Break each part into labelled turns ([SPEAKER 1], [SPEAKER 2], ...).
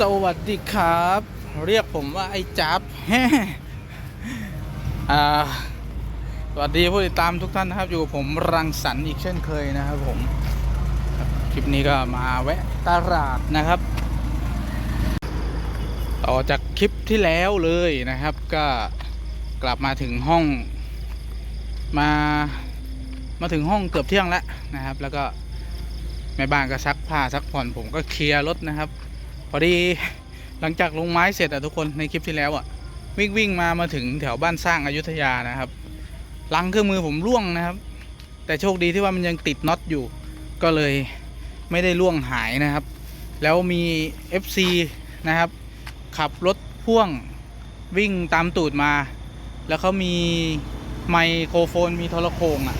[SPEAKER 1] สวัสดีครับ เรียกผมว่าไอ้จับแฮ่สวัสดีผู้ติดตามทุกท่านนะครับ อยู่กับผมรังสรรค์อีกเช่นเคยนะครับผมครับคลิปนี้ก็มาแวะตลาดนะครับ ต่อจากคลิปที่แล้วเลยนะครับ ก็กลับมาถึงห้อง มามาถึงห้องเกือบเที่ยงแล้วนะครับ แล้วก็แม่บ้านก็ซักผ้าซักผ่อนผมก็เคลียร์รถนะครับ พอดีหลังจากลงไม้เสร็จอะทุกคนในคลิปที่แล้วอะวิ่งวิ่งมามาถึงแถวบ้านสร้างอายุทยานะครับลังเครื่องมือผมร่วงนะครับ แต่โชคดีที่ว่ามันยังติดน็อตอยู่ ก็เลยไม่ได้ร่วงหายนะครับ แล้วมี FC นะครับ ขับรถพ่วงวิ่งตามตูดมา แล้วเขามีไมโครโฟนมีโทรโขงอะ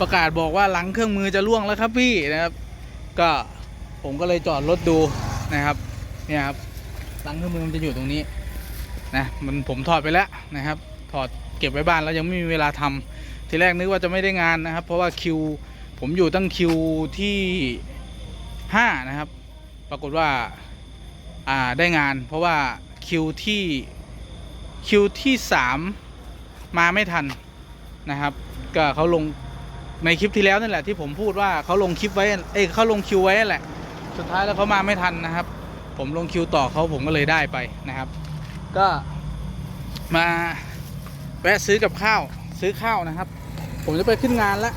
[SPEAKER 1] ประกาศบอกว่าหลังเครื่องมือจะล่วงแล้วครับพี่นะครับ ก็ผมก็เลยจอดรถดู นะครับเนี่ยครับลังเครื่องมือมันจะอยู่ตรงนี้นะมันผมถอดไปแล้วนะครับถอดเก็บไว้บ้านแล้วยังไม่มีเวลาทำทีแรกนึกว่าจะไม่ได้งานนะครับ เพราะว่าคิวผมอยู่ตั้งคิวที่ห้านะครับ ปรากฏว่าอ่าได้งาน เพราะว่าคิวที่คิวที่สามมาไม่ทันนะครับ ก็เขาลงในคลิปที่แล้วนั่นแหละที่ผมพูดว่าเขาลงคลิปไว้เอ้เขาลงคิวไว้แหละ สุดท้ายแล้วเขามาไม่ทันนะครับ ผมลงคิวต่อเขาผมก็เลยได้ไปนะครับ ก็มาแวะซื้อกับข้าวซื้อข้าวนะครับ ผมจะไปขึ้นงานละ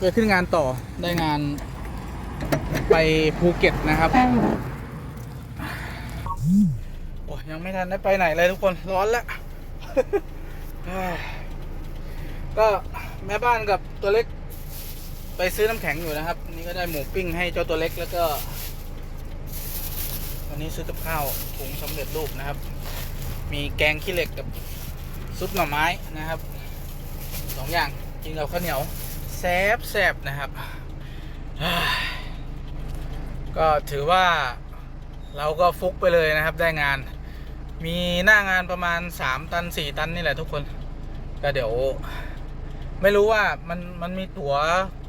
[SPEAKER 1] ไปขึ้นงานต่อได้งานไปภูเก็ตนะครับโอ้ยยังไม่ทันได้ไปไหนเลยทุกคนร้อนแล้วก็แม่บ้านกับตัวเล็ก ไปซื้อน้ำแข็งอยู่นะครับ นี่ก็ได้หมูปิ้งให้เจ้าตัวเล็กแล้วก็ วันนี้ซื้อกับข้าวถุงสำเร็จรูปนะครับ มีแกงขี้เหล็กกับซุปหน่อไม้นะครับสองอย่างกินกับข้าวเหนียวแซบแซบนะครับ ก็ถือว่าเราก็ฟุกไปเลยนะครับได้งาน มีหน้างานประมาณ 3 ตัน 4 ตันนี่แหละทุกคน ก็เดี๋ยว ไม่รู้ว่ามันมันมีตั๋ว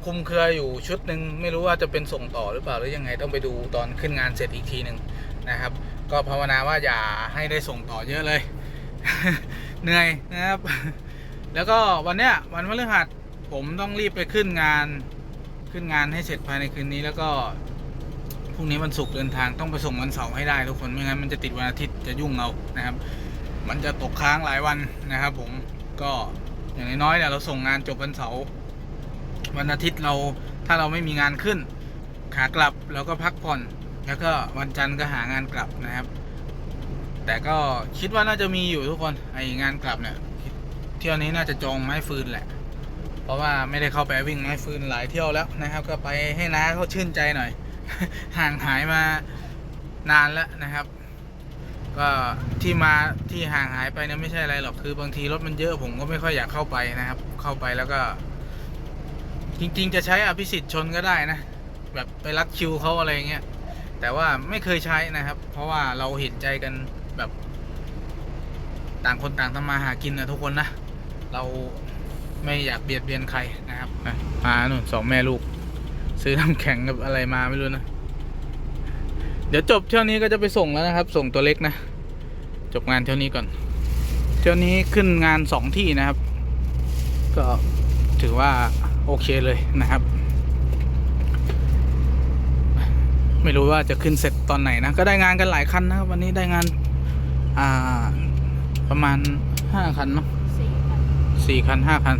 [SPEAKER 1] คุมเครืออยู่ชุดหนึ่งไม่รู้ว่าจะเป็นส่งต่อหรือเปล่าหรือยังไงต้องไปดูตอนขึ้นงานเสร็จอีกทีหนึ่งนะครับ ก็ภาวนาว่าอย่าให้ได้ส่งต่อเยอะเลย เหนื่อยนะครับ แล้วก็วันเนี้ยวันพฤหัสผมต้องรีบไปขึ้นงานขึ้นงานให้เสร็จภายในคืนนี้แล้วก็พรุ่งนี้วันศุกร์เดินทางต้องไปส่งวันเสาร์ให้ได้ทุกคนไม่งั้นมันจะติดวันอาทิตย์จะยุ่งเอานะครับ มันจะตกค้างหลายวันนะครับ ผมก็ อย่างน้อยๆเนี่ยเราส่งงานจบวันเสาร์วันอาทิตย์เราถ้าเราไม่มีงานขึ้น ขากลับเราก็พักผ่อน แล้วก็วันจันทร์ก็หางานกลับนะครับ แต่ก็คิดว่าน่าจะมีอยู่ทุกคนไองานกลับเนี่ยเที่ยวนี้น่าจะจองไม้ฟืนแหละ เพราะว่าไม่ได้เข้าไปวิ่งไม้ฟืนหลายเที่ยวแล้วนะครับ ก็ไปให้น้าเขาชื่นใจหน่อย ห่างหายมานานแล้วนะครับ ก็ที่มาที่ห่างหายไปเนี่ยไม่ใช่อะไรหรอกคือบางทีรถมันเยอะผมก็ไม่ค่อยอยากเข้าไปนะครับ เข้าไปแล้วก็ จริง ๆ จะใช้อภิสิทธิ์ชนก็ได้นะ แบบไปรัดคิวเขาอะไรเงี้ยแต่ว่าไม่เคยใช้นะครับ เพราะว่าเราเห็นใจกันแบบ ต่างคนต่างทำมาหากินนะทุกคนนะเราไม่อยากเบียดเบียนใครนะครับมาหนุ่นสองแม่ลูก ซื้อน้ำแข็งกับอะไรมาไม่รู้นะ เดี๋ยวจบเที่ยวนี้ก็จะไปส่งแล้วนะครับ ส่งตัวเล็กนะ จบงานเที่ยวนี้ก่อน เที่ยวนี้ขึ้นงานสองที่นะครับ ก็ถือว่าโอเคเลยนะครับ ไม่รู้ว่าจะขึ้นเสร็จตอนไหนนะ ก็ได้งานกันหลายคันนะครับ วันนี้ได้งานอ่าประมาณห้าคันเนาะสี่คันห้าคัน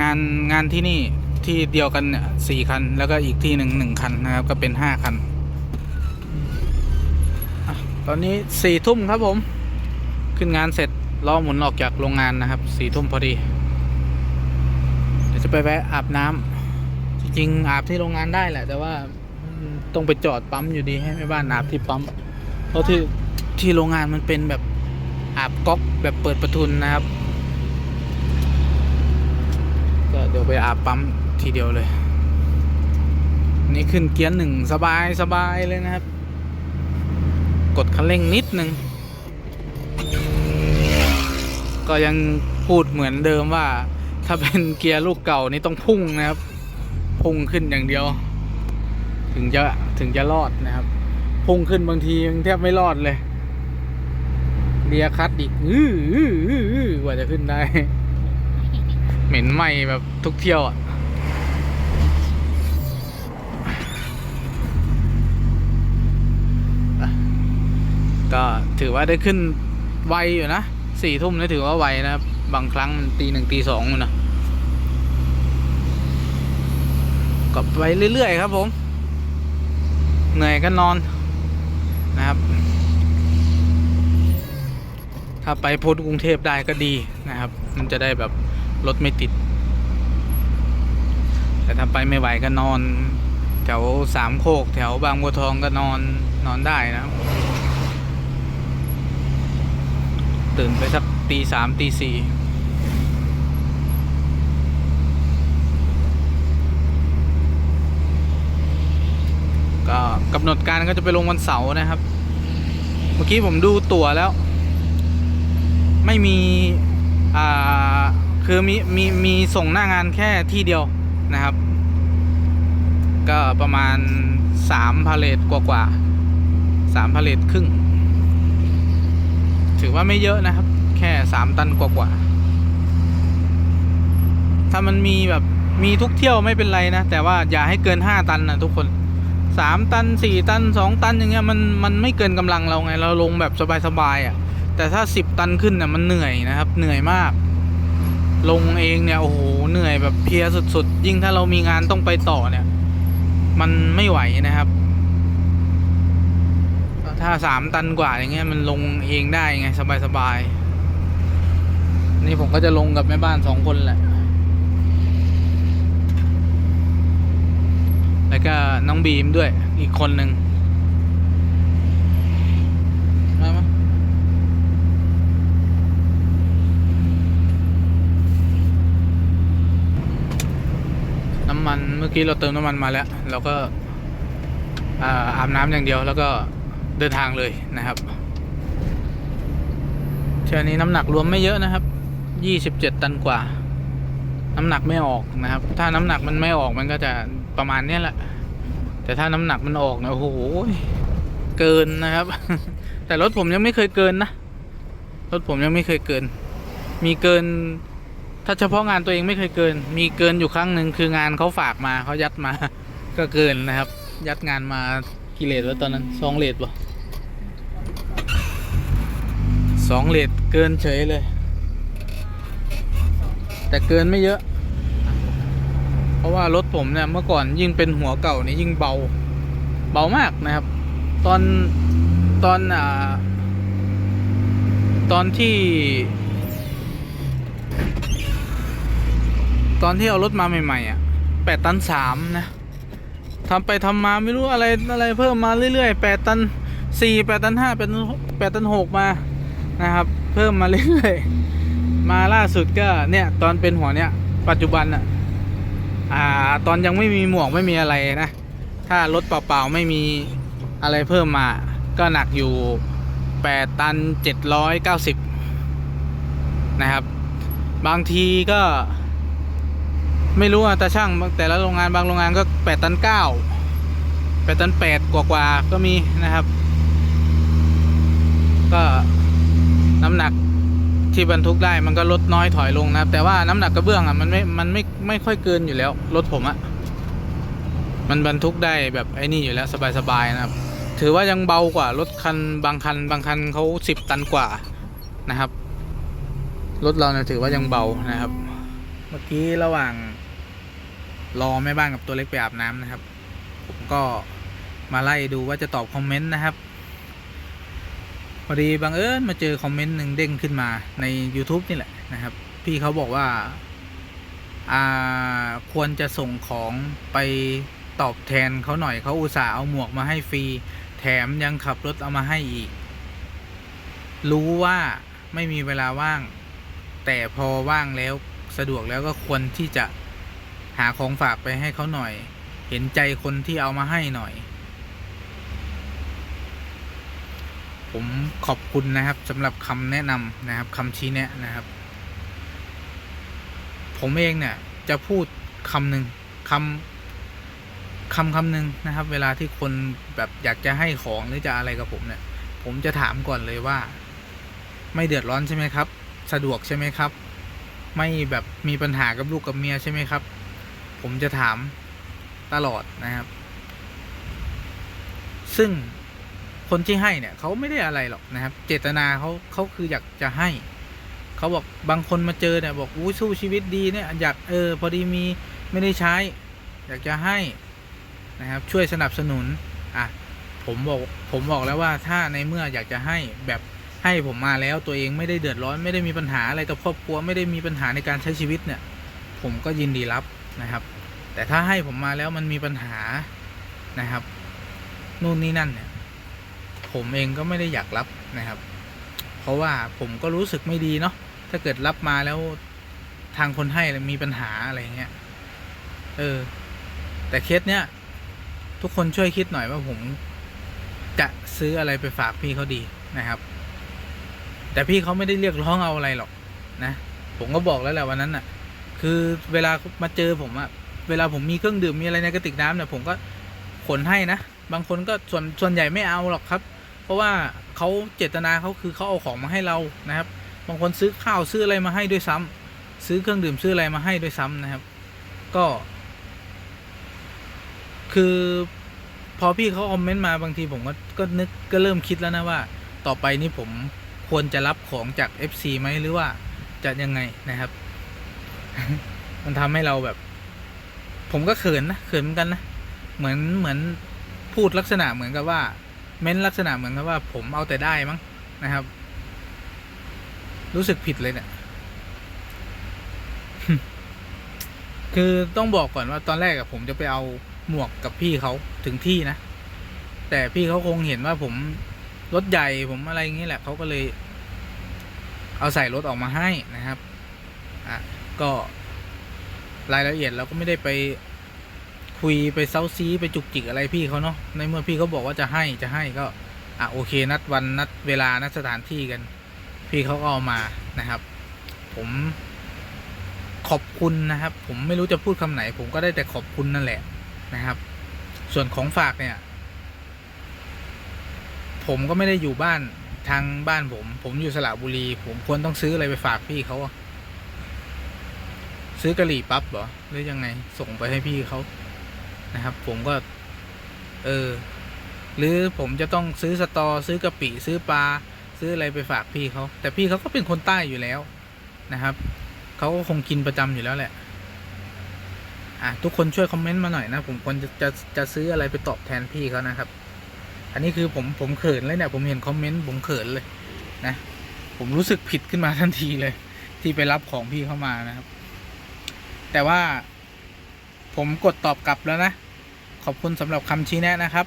[SPEAKER 1] งานงานที่นี่ที่เดียวกันเนี่ยสี่คัน แล้วก็อีกที่หนึ่งหนึ่งคันนะครับ ก็เป็นห้าคันอะ ตอนนี้สี่ทุ่มครับผม ขึ้นงานเสร็จล้อหมุนออกจากโรงงานนะครับสี่ทุ่มพอดี เดี๋ยวจะไปแวะอาบน้ำจริงๆอาบที่โรงงานได้แหละ แต่ว่าต้องไปจอดปั๊มอยู่ดีให้แม่บ้านอาบที่ปั๊ม เพราะที่ที่โรงงานมันเป็นแบบอาบก๊อกแบบเปิดประทุนนะครับก็เดี๋ยวไปอาบปั๊มทีเดียวเลย นี่ขึ้นเกียร์หนึ่งสบายสบายเลยนะครับ กดคันเร่งนิดนึง ก็ยังพูดเหมือนเดิมว่า ถ้าเป็นเกียร์ลูกเก่านี่ต้องพุ่งนะครับ พุ่งขึ้นอย่างเดียว ถึงจะถึงจะรอดนะครับ พุ่งขึ้นบางทียังแทบไม่รอดเลยเลียคัดอีกอื้ออื้ออื้อกว่าจะขึ้นได้ เหม็นไหมแบบทุกเที่ยวอะ ก็ถือว่าได้ขึ้นไวอยู่นะสี่ทุ่มนี่ถือว่าไวนะครับ บางครั้งตีหนึ่งตีสองอยู่นะก็ไปเรื่อยๆครับผม เหนื่อยก็นอนนะครับ ถ้าไปพ้นกรุงเทพได้ก็ดีนะครับ มันจะได้แบบรถไม่ติด แต่ถ้าไปไม่ไหวก็นอน แถวสามโคก แถวบางบัวทองก็นอนนอนได้นะครับ ตื่นไปสักตีสามตีสี่ก็กำหนดการก็จะไปลงวันเสาร์นะครับ เมื่อกี้ผมดูตั๋วแล้ว ไม่มี อ่า คือมี มี มีส่งหน้างานแค่ที่เดียวนะครับ ก็ประมาณสามพาเลทกว่ากว่าสามพาเลทครึ่ง ถือว่าไม่เยอะนะครับ แค่สามตันกว่ากว่าถ้ามันมีแบบมีทุกเที่ยวไม่เป็นไรนะ แต่ว่าอย่าให้เกินห้าตันนะทุกคนสามตันสี่ตันสองตันอย่างเงี้ยมันมันไม่เกินกำลังเราไง เราลงแบบสบายๆอะ่ะ แต่ถ้าสิบตันขึ้นเนี่ยมันเหนื่อยนะครับ เหนื่อยมาก ลงเองเนี่ยโอ้โหเหนื่อยแบบเพียสุดๆ ยิ่งถ้าเรามีงานต้องไปต่อเนี่ย มันไม่ไหวนะครับ ถ้าสามตันกว่าอย่างเงี้ยมันลงเองได้ไง สบายๆนี่ผมก็จะลงกับแม่บ้านสองคนแหละ แล้วก็น้องบีมด้วยอีกคนหนึ่งมามาน้ำมันเมื่อกี้เราเติมน้ำมันมาแล้ว เราก็อาบน้ำอย่างเดียวแล้วก็ เดินทางเลยนะครับเที่ยวนี้น้ำหนักรวมไม่เยอะนะครับยี่สิบเจ็ดตันกว่า น้ำหนักไม่ออกนะครับ ถ้าน้ำหนักมันไม่ออกมันก็จะประมาณนี้แหละ แต่ถ้าน้ำหนักมันออกเนี่ยโอ้โหเกินนะครับ แต่รถผมยังไม่เคยเกินนะรถผมยังไม่เคยเกิน มีเกิน ถ้าเฉพาะงานตัวเองไม่เคยเกิน มีเกินอยู่ครั้งหนึ่งคืองานเขาฝากมาเขายัดมา ก็เกินนะครับ ยัดงานมากี่เลทวะตอนนั้นสองเลทปะ สองเลทเกินเฉยเลย แต่เกินไม่เยอะ เพราะว่ารถผมเนี่ยเมื่อก่อนยิ่งเป็นหัวเก่านี่ยิ่งเบา เบามากนะครับ ตอนตอนอ่า ตอนที่ ตอนที่เอารถมาใหม่ๆอะแปดตันสามนะทำไปทำมาไม่รู้อะไรอะไรเพิ่มมาเรื่อยๆแปดตันสี่แปดตันห้าแปดตันแปดตันหกมา นะครับ เพิ่มมาเรื่อยๆมาล่าสุดก็เนี่ยตอนเป็นหัวเนี่ยปัจจุบันอะอ่าตอนยังไม่มีหมวกไม่มีอะไรนะ ถ้ารถเปล่าๆไม่มีอะไรเพิ่มมาก็หนักอยู่แปดตันเจ็ดร้อยเก้าสิบนะครับ บางทีก็ ไม่รู้อะแต่ช่างแต่ละโรงงานบางโรงงานก็แปดตันเก้าแปดตันแปดกว่าๆก็มีนะครับ ก็ น้ำหนักที่บรรทุกได้มันก็ลดน้อยถอยลงนะครับ แต่ว่าน้ำหนักกระเบื้องอะมันไม่มันไม่ไม่ค่อยเกินอยู่แล้วรถผมอะมันบรรทุกได้แบบไอ้นี่อยู่แล้วสบายๆนะครับ ถือว่ายังเบากว่ารถคันบางคัน บางคันเขาสิบตันกว่านะครับรถเราเนี่ยถือว่ายังเบานะครับ เมื่อกี้ระหว่างรอแม่บ้านกับตัวเล็กไปอาบน้ำนะครับ ผมก็มาไล่ดูว่าจะตอบคอมเมนต์นะครับ พอดีบังเอิญมาเจอคอมเมนต์หนึ่งเด้งขึ้นมาใน YouTube นี่แหละนะครับ พี่เขาบอกว่าอ่าควรจะส่งของไปตอบแทนเขาหน่อยเขาอุตส่าห์เอาหมวกมาให้ฟรี แถมยังขับรถเอามาให้อีก รู้ว่าไม่มีเวลาว่าง แต่พอว่างแล้วสะดวกแล้วก็ควรที่จะหาของฝากไปให้เขาหน่อย เห็นใจคนที่เอามาให้หน่อย ผมขอบคุณนะครับสำหรับคำแนะนำนะครับคำชี้แนะนะครับ ผมเองเนี่ยจะพูดคำหนึ่งคำคำคำหนึ่งนะครับ เวลาที่คนแบบอยากจะให้ของหรือจะอะไรกับผมเนี่ย ผมจะถามก่อนเลยว่า ไม่เดือดร้อนใช่ไหมครับ สะดวกใช่ไหมครับ ไม่แบบมีปัญหากับลูกกับเมียใช่ไหมครับ ผมจะถามตลอดนะครับ ซึ่ง คนที่ให้เนี่ยเขาไม่ได้อะไรหรอกนะครับ เจตนาเขาเขาคืออยากจะให้ เขาบอกบางคนมาเจอเนี่ยบอกอู้สู้ชีวิตดีเนี่ยอยากเออพอดีมีไม่ได้ใช้ อยากจะให้นะครับช่วยสนับสนุนอะผมบอกผมบอกแล้วว่าถ้าในเมื่ออยากจะให้แบบให้ผมมาแล้วตัวเองไม่ได้เดือดร้อนไม่ได้มีปัญหาอะไรกับครอบครัวไม่ได้มีปัญหาในการใช้ชีวิตเนี่ย ผมก็ยินดีรับนะครับ แต่ถ้าให้ผมมาแล้วมันมีปัญหานะครับ นู่นนี่นั่นเนี่ย ผมเองก็ไม่ได้อยากรับนะครับ เพราะว่าผมก็รู้สึกไม่ดีเนาะถ้าเกิดรับมาแล้วทางคนให้มีปัญหาอะไรเงี้ยเออ แต่เคสเนี้ยทุกคนช่วยคิดหน่อยว่าผมจะซื้ออะไรไปฝากพี่เขาดีนะครับ แต่พี่เขาไม่ได้เรียกร้องเอาอะไรหรอกนะ ผมก็บอกแล้วแหละวันนั้นน่ะ คือเวลามาเจอผมอะเวลาผมมีเครื่องดื่มมีอะไรในกระติกน้ำเนี่ยผมก็ขนให้นะ บางคนก็ส่วนส่วนใหญ่ไม่เอาหรอกครับ เพราะว่าเขาเจตนาเขาคือเขาเอาของมาให้เรานะครับ บางคนซื้อข้าวซื้ออะไรมาให้ด้วยซ้ำซื้อเครื่องดื่มซื้ออะไรมาให้ด้วยซ้ำนะครับ ก็ คือพอพี่เขาคอมเมนต์มาบางทีผมก็ก็นึกก็เริ่มคิดแล้วนะว่า ต่อไปนี่ผมควรจะรับของจาก FC ไหมหรือว่าจะยังไงนะครับ มันทำให้เราแบบ ผมก็เขินนะเขินเหมือนกันนะ เหมือนเหมือนพูดลักษณะเหมือนกับว่า เม้นลักษณะเหมือนกับว่าผมเอาแต่ได้มั้งนะครับ รู้สึกผิดเลยเนี่ยคือต้องบอกก่อนว่าตอนแรกอะผมจะไปเอาหมวกกับพี่เขาถึงที่นะ แต่พี่เขาคงเห็นว่าผมรถใหญ่ผมอะไรอย่างนี้แหละเขาก็เลย เอาใส่รถออกมาให้นะครับอะก็รายละเอียดเราก็ไม่ได้ไป คุยไปเซาซีไปจุกจิกอะไรพี่เขาเนาะในเมื่อพี่เขาบอกว่าจะให้จะให้ก็อะโอเค นัดวันนัดเวลานัดสถานที่กัน พี่เขาก็เอามานะครับ ผมขอบคุณนะครับ ผมไม่รู้จะพูดคำไหน ผมก็ได้แต่ขอบคุณนั่นแหละนะครับ ส่วนของฝากเนี่ย ผมก็ไม่ได้อยู่บ้านทางบ้านผม ผมอยู่สระบุรี ผมควรต้องซื้ออะไรไปฝากพี่เขาซื้อกะหรี่ปั๊บเหรอหรือยังไงส่งไปให้พี่เขา นะครับ ผมก็ เออ หรือผมจะต้องซื้อสตอ ซื้อกะปิ ซื้อปลา ซื้ออะไรไปฝากพี่เขา แต่พี่เขาก็เป็นคนใต้อยู่แล้วนะครับ เขาก็คงกินประจำอยู่แล้วแหละ อะทุกคนช่วยคอมเมนต์มาหน่อยนะ ผมควรจะจะจะซื้ออะไรไปตอบแทนพี่เขานะครับ อันนี้คือผมผมเขินเลยเนี่ย ผมเห็นคอมเมนต์ผมเขินเลยนะ ผมรู้สึกผิดขึ้นมาทันทีเลย ที่ไปรับของพี่เข้ามานะครับ แต่ว่าผมกดตอบกลับแล้วนะ ขอบคุณสำหรับคำชี้แนะนะครับ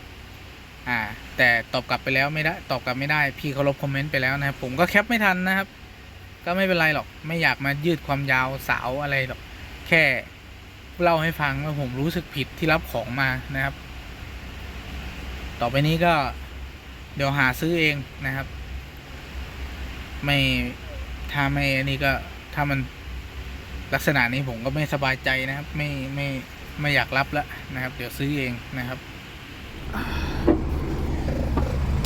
[SPEAKER 1] อ่า แต่ตอบกลับไปแล้วไม่ได้ตอบกลับไม่ได้พี่เขาลบคอมเมนต์ไปแล้วนะครับผมก็แคปไม่ทันนะครับ ก็ไม่เป็นไรหรอกไม่อยากมายืดความยาวสาวอะไรหรอกแค่เล่าให้ฟังว่าผมรู้สึกผิดที่รับของมานะครับ ต่อไปนี้ก็เดี๋ยวหาซื้อเองนะครับ ไม่ถ้าไม่อันนี้ก็ถ้ามันลักษณะนี้ผมก็ไม่สบายใจนะครับ ไม่ไม่ ไม่อยากรับแล้วนะครับ เดี๋ยวซื้อเองนะครับ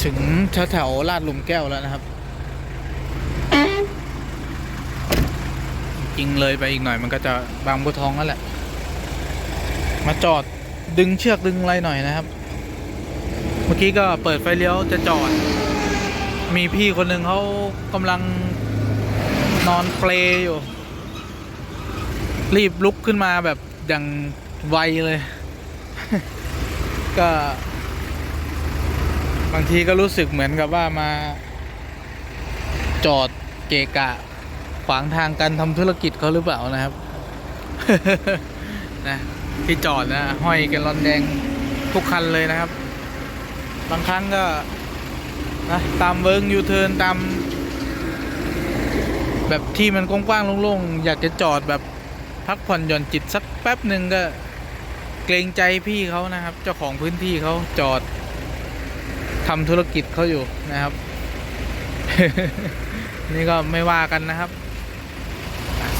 [SPEAKER 1] ถึงแถวแถวๆลาดหลุมแก้วแล้วนะครับ จริงเลยไปอีกหน่อยมันก็จะบางบัวทองนั่นแหละ มาจอดดึงเชือกดึงอะไรหน่อยนะครับ เมื่อกี้ก็เปิดไฟเลี้ยวจะจอด มีพี่คนหนึ่งเขากำลังนอนเปลอยู่ รีบลุกขึ้นมาแบบอย่าง ไวเลย ก็ บางทีก็รู้สึกเหมือนกับว่ามา จอดเกะกะ ขวางทางการทำธุรกิจเขาหรือเปล่านะครับ นะที่จอดนะ ห้อยกันลอนแดงทุกคันเลยนะครับ บางครั้งก็นะตามเวิร์กยูเทิร์นตาม แบบที่มันกว้างๆโล่งๆ อยากจะจอดแบบพักผ่อนหย่อนจิตสักแป๊บหนึ่งก็ เกรงใจพี่เขานะครับ เจ้าของพื้นที่เขาจอดทำธุรกิจเขาอยู่นะครับ นี่ก็ไม่ว่ากันนะครับ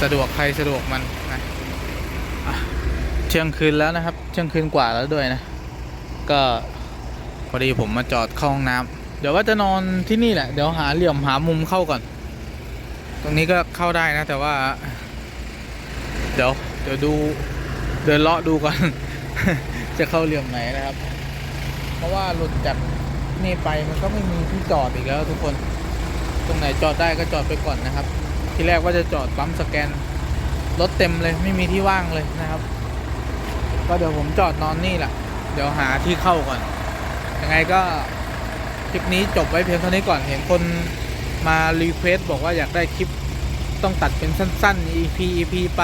[SPEAKER 1] สะดวกใครสะดวกมันนะอะที่ยงคืนแล้วนะครับ เที่ยงคืนกว่าแล้วด้วยนะ ก็พอดีผมมาจอดเข้าห้องน้ำเดี๋ยวว่าจะนอนที่นี่แหละ เดี๋ยวหาเหลี่ยมหามุมเข้าก่อน ตรงนี้ก็เข้าได้นะ แต่ว่า เดี๋ยวเดี๋ยวดูเดินเลาะดูก่อน จะเข้าเหลี่ยมไหนนะครับ เพราะว่าหลุดจากนี่ไปมันก็ไม่มีที่จอดอีกแล้วทุกคน ตรงไหนจอดได้ก็จอดไปก่อนนะครับ ที่แรกว่าจะจอดปั๊มสแกนรถเต็มเลยไม่มีที่ว่างเลยนะครับ ก็เดี๋ยวผมจอดนอนนี่แหละเดี๋ยวหาที่เข้าก่อน ยังไงก็คลิปนี้จบไว้เพียงเท่านี้ก่อนเห็นคนมารีเควสบอกว่าอยากได้คลิปต้องตัดเป็นสั้น ๆ EP EP ไป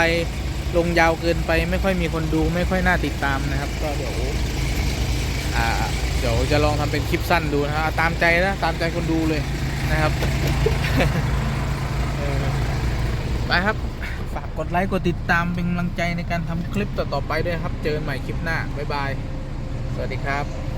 [SPEAKER 1] ลงยาวเกินไปไม่ค่อยมีคนดูไม่ค่อยน่าติดตามนะครับ ก็เดี๋ยวอ่าเดี๋ยวจะลองทำเป็นคลิปสั้นดูนะครับตามใจนะตามใจคนดูเลยนะครับไปครับ ฝากกดไลค์กดติดตามเป็นกำลังใจในการทำคลิปต่อๆไปด้วยครับ เจอกันใหม่คลิปหน้า บ๊ายบาย สวัสดีครับ